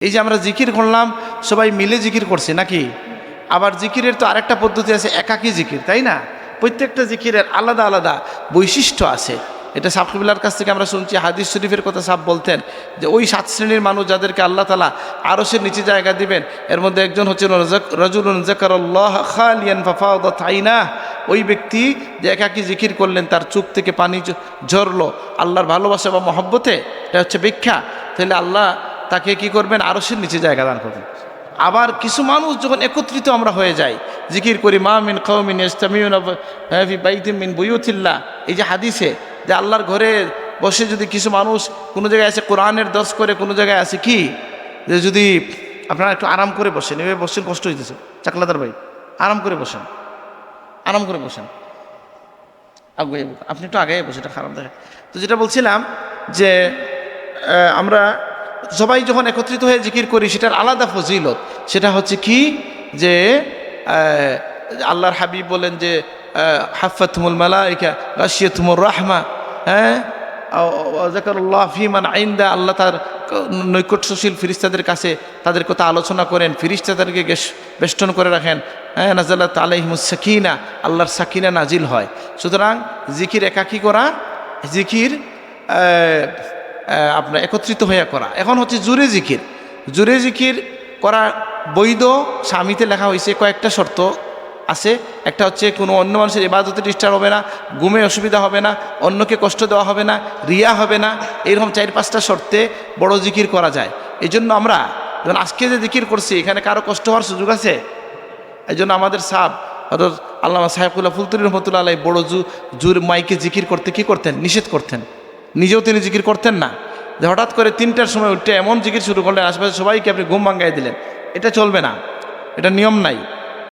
এই যে আমরা জিকির করলাম, সবাই মিলে জিকির করছি নাকি? আবার জিকিরের তো আরেকটা পদ্ধতি আছে, একাকী জিকির, তাই না? প্রত্যেকটা জিকিরের আলাদা আলাদা বৈশিষ্ট্য আছে। এটা সাফিবুল্লার কাছ থেকে আমরা শুনছি, হাদিস শরীফের কথা সাপ বলতেন যে ওই সাত শ্রেণির মানুষ যাদেরকে আল্লাহ তালা আরও সে নিচে জায়গা দিবেন, এর মধ্যে একজন হচ্ছে তাইনা ওই ব্যক্তি যে একাকী জিকির করলেন, তার চোখ থেকে পানি ঝরলো। আল্লাহর ভালোবাসা বা মহব্বতে, এটা হচ্ছে ভিক্ষা। তাহলে আল্লাহ তাকে কি করবেন? আরও সে নিচে জায়গা দান করবেন। আবার কিছু মানুষ যখন একত্রিত আমরা হয়ে যাই, জিকির করি, মা মিন কৌমিন ইস্তামিউন বুয়ুতিল্লাহ। এই যে হাদিসে যে আল্লাহর ঘরে বসে যদি কিছু মানুষ কোনো জায়গায় আছে কোরআনের দশ করে, কোনো জায়গায় আছে কি? যে যদি আপনারা একটু আরাম করে বসেন, এভাবে বসেন কষ্ট হইতেছে। চাকলাদার ভাই, আরাম করে বসেন। আরাম করে বসেন। আগে আপনি একটু আগে বসে এটা খারাপ দেখে তো যেটা বলছিলাম যে আমরা সবাই যখন একত্রিত হয়ে জিকির করি, সেটার আলাদা ফজিলত। সেটা হচ্ছে কি? যে আল্লাহর হাবিব বলেন যে হাফাতমুল মালাইকা গাশিয়াতমুর রাহমা হ্যাঁ? জাকারুল্লাহ ফিমান আইন্দা, আল্লাহ তার নৈকট্যশীল ফিরিস্তাদের কাছে তাদের কথা আলোচনা করেন ফিরিস্তা তাদেরকে গেস- বেষ্টন করে রাখেন হ্যাঁ? নাজাল্লাহ আলাইহিমুস সাকিনা, আল্লাহর সাকিনা নাজিল হয়। সুতরাং জিকির একাকী করা, জিকির আপনার একত্রিত হইয়া করা। এখন হচ্ছে জুরে জিকির। জুরে জিকির করা বৈধ স্বামীতে লেখা হয়েছে কয়েকটা শর্ত আছে। একটা হচ্ছে কোনো অন্য মানুষের ইবাদতে ডিস্টার্ব হবে না, ঘুমে অসুবিধা হবে না, অন্যকে কষ্ট দেওয়া হবে না, রিয়া হবে না, এরকম চার পাঁচটা শর্তে বড় জিকির করা যায়। এই জন্য আমরা যখন আজকে যে জিকির করছি, এখানে কারও কষ্ট হওয়ার সুযোগ আছে? এই জন্য আমাদের সাহ হজরত আল্লামা সাহেবুল্লাহ ফুলতুরি রহমতুল্লাহ আলাই বড় জু জুর মাইকে জিকির করতে কি করতেন? নিষেধ করতেন। নিজেও তিনি জিকির করতেন না। যে হঠাৎ করে তিনটার সময় উঠে এমন জিকির শুরু করলেন, আশেপাশে সবাইকে আপনি ঘুম ভাঙ্গাই দিলেন। এটা চলবে না। এটা নিয়ম নাই।